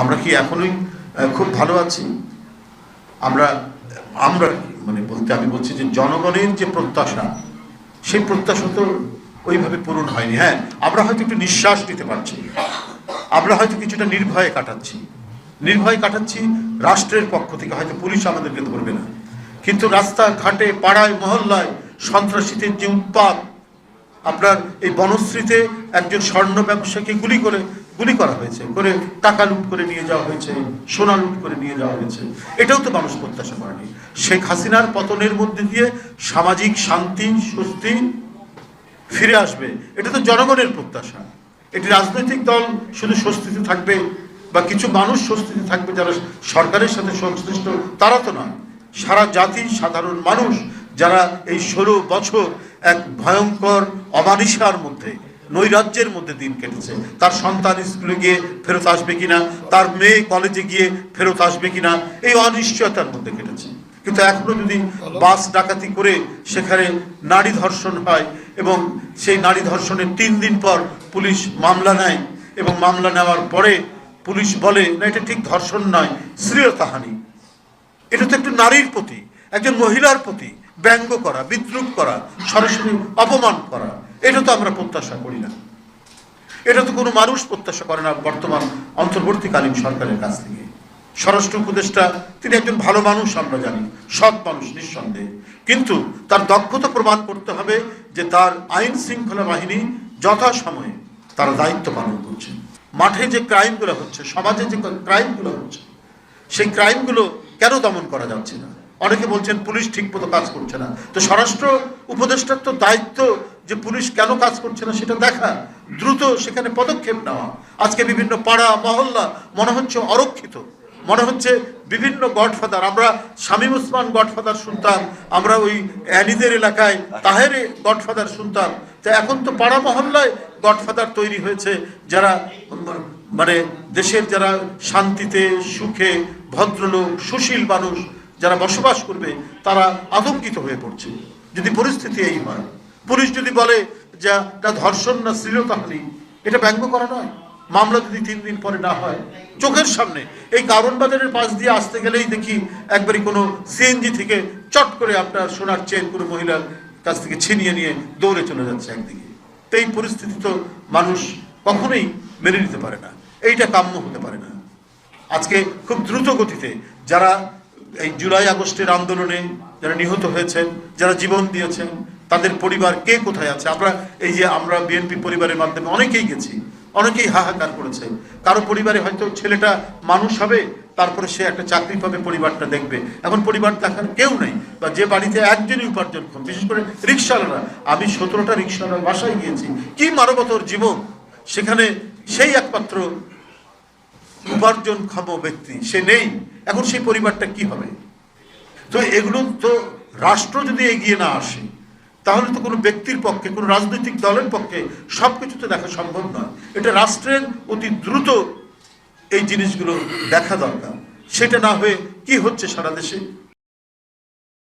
আমরা কি এখনই খুব ভালো আছি? আমরা আমরা মানে বলতে আমি বলছি যে জনগণের যে প্রত্যাশা, সেই প্রত্যাশা তো ওইভাবে পূরণ হয়নি। হ্যাঁ আমরা হয়তো একটু নিঃশ্বাস নিতে পারছি। আমরা হয়তো কিছুটা নির্ভয়ে কাটাচ্ছি। নির্ভয়ে কাটাচ্ছি রাষ্ট্রের পক্ষ থেকে, হয়তো পুলিশ আমাদেরকে ধরবে না। কিন্তু রাস্তা ঘাটে পাড়ায়, মহল্লায়, সন্ত্রাসীদের যে উৎপাত, আপনার এই বনশ্রীতে একজন স্বর্ণ ব্যবসাকে গুলি করে গুলি করা হয়েছে, করে টাকা লুট করে নিয়ে যাওয়া হয়েছে, সোনা লুট করে নিয়ে যাওয়া হয়েছে। এটাও তো মানুষ প্রত্যাশা করেনি। শেখ হাসিনার পতনের মধ্যে দিয়ে সামাজিক শান্তি, স্বস্তি ফিরে আসবে। এটা তো জনগণের প্রত্যাশা। এটি রাজনৈতিক দল শুধু স্বস্তিতে থাকবে বা কিছু মানুষ স্বস্তিতে থাকবে যারা সরকারের সাথে সংশ্লিষ্ট, তারা তো নয়। সারা জাতি সাধারণ মানুষ যারা এই ষোলো বছর এক ভয়ঙ্কর, অমানিসার মধ্যে নৈরাজ্যের মধ্যে দিন কেটেছে। তার সন্তান স্কুলে গিয়ে ফেরত আসবে কিনা, তার মেয়ে কলেজে গিয়ে ফেরত আসবে কিনা, এই অনিশ্চয়তার মধ্যে কেটেছে। কিন্তু এখনও যদি বাস ডাকাতি করে সেখানে নারী ধর্ষণ হয় এবং সেই নারী ধর্ষণের তিন দিন পর পুলিশ মামলা নেয় এবং মামলা নেওয়ার পরে পুলিশ বলে, না, এটা ঠিক ধর্ষণ নয় শ্লীলতাহানি এটা তো একটু নারীর প্রতি, একজন মহিলার প্রতি। ব্যঙ্গ করা, বিদ্রুপ করা, সরাসরি অপমান করা, এটা তো আমরা প্রত্যাশা করি না। এটা তো কোনো মানুষ প্রত্যাশা করে না বর্তমান, অন্তর্বর্তীকালীন সরকারের কাছ থেকে। স্বরাষ্ট্র উপদেষ্টা, তিনি একজন ভালো মানুষ, আমরা জানি, সৎ মানুষ, নিঃসন্দেহে। কিন্তু তার দক্ষতা প্রমাণ করতে হবে যে তার আইন শৃঙ্খলা বাহিনী যথাসময়ে তারা দায়িত্ব পালন করছে। মাঠে যে ক্রাইমগুলো হচ্ছে, সমাজে যে ক্রাইমগুলো হচ্ছে, সেই ক্রাইমগুলো কেন দমন করা যাচ্ছে না? অনেকে বলছেন পুলিশ ঠিক মতো কাজ করছে না। তো স্বরাষ্ট্র উপদেষ্টার তো দায়িত্ব যে পুলিশ কেন কাজ করছে না সেটা দেখা। দ্রুত সেখানে পদক্ষেপ নেওয়া। আজকে বিভিন্ন পাড়া, মহল্লা, মনে হচ্ছে অরক্ষিত। মনে হচ্ছে বিভিন্ন গডফাদার। আমরা শামীম উসমান গডফাদার শুনতাম আমরা ওই অ্যানিদের এলাকায় তাহের গডফাদার শুনতাম তা এখন তো পাড়া, মহল্লায় গডফাদার তৈরি হয়েছে, যারা মানে দেশের যারা শান্তিতে, সুখে, ভদ্রলোক, সুশীল মানুষ যারা বসবাস করবে, তারা আতঙ্কিত হয়ে পড়ছে। যদি পরিস্থিতি এই হয়, পুলিশ যদি বলে যে, এটা ধর্ষণ না শ্লীলতাহানি, এটা ব্যঙ্গ করা নয়। মামলা যদি তিন দিন পরে না হয়, চোখের সামনে এই কারণ বাজারের পাশ দিয়ে আসতে গেলেই দেখি একবারই কোনো সিএনজি থেকে চট করে আপনার সোনার চেন কোনো মহিলার কাছ থেকে ছিনিয়ে নিয়ে দৌড়ে চলে যাচ্ছে একদিকে। তো এই পরিস্থিতি তো মানুষ কখনোই মেনে নিতে পারে না। এইটা কাম্য হতে পারে না। আজকে খুব দ্রুত গতিতে যারা এই জুলাই আগস্টের আন্দোলনে যারা নিহত হয়েছেন, যারা জীবন দিয়েছেন, তাদের পরিবার কে কোথায় আছে? আমরা এই যে আমরা বিএনপি পরিবারের মাধ্যমে অনেকেই গেছি, অনেকেই হাহাকার করেছে। কারও পরিবারে হয়তো ছেলেটা মানুষ হবে, তারপরে সে একটা চাকরি পাবে, পরিবারটা দেখবে। এখন পরিবার দেখার কেউ নেই, বা যে বাড়িতে একজনই উপার্জন কম বিশেষ করে রিক্সাওয়ালারা। আমি সতেরোটা রিক্সাওয়ালার বাসায় গিয়েছি। কি মানবতর জীবন? সেখানে সেই একমাত্র উপার্জনক্ষম ব্যক্তি, সে নেই। এখন সেই পরিবারটা কি হবে? তো এগুলো তো রাষ্ট্র যদি এগিয়ে না আসে, তাহলে তো কোনো ব্যক্তির পক্ষে, কোনো রাজনৈতিক দলের পক্ষে সব কিছু তো দেখা সম্ভব নয়। এটা রাষ্ট্রের অতি দ্রুত এই জিনিসগুলো দেখা দরকার। সেটা না হয়ে কি হচ্ছে সারা দেশে?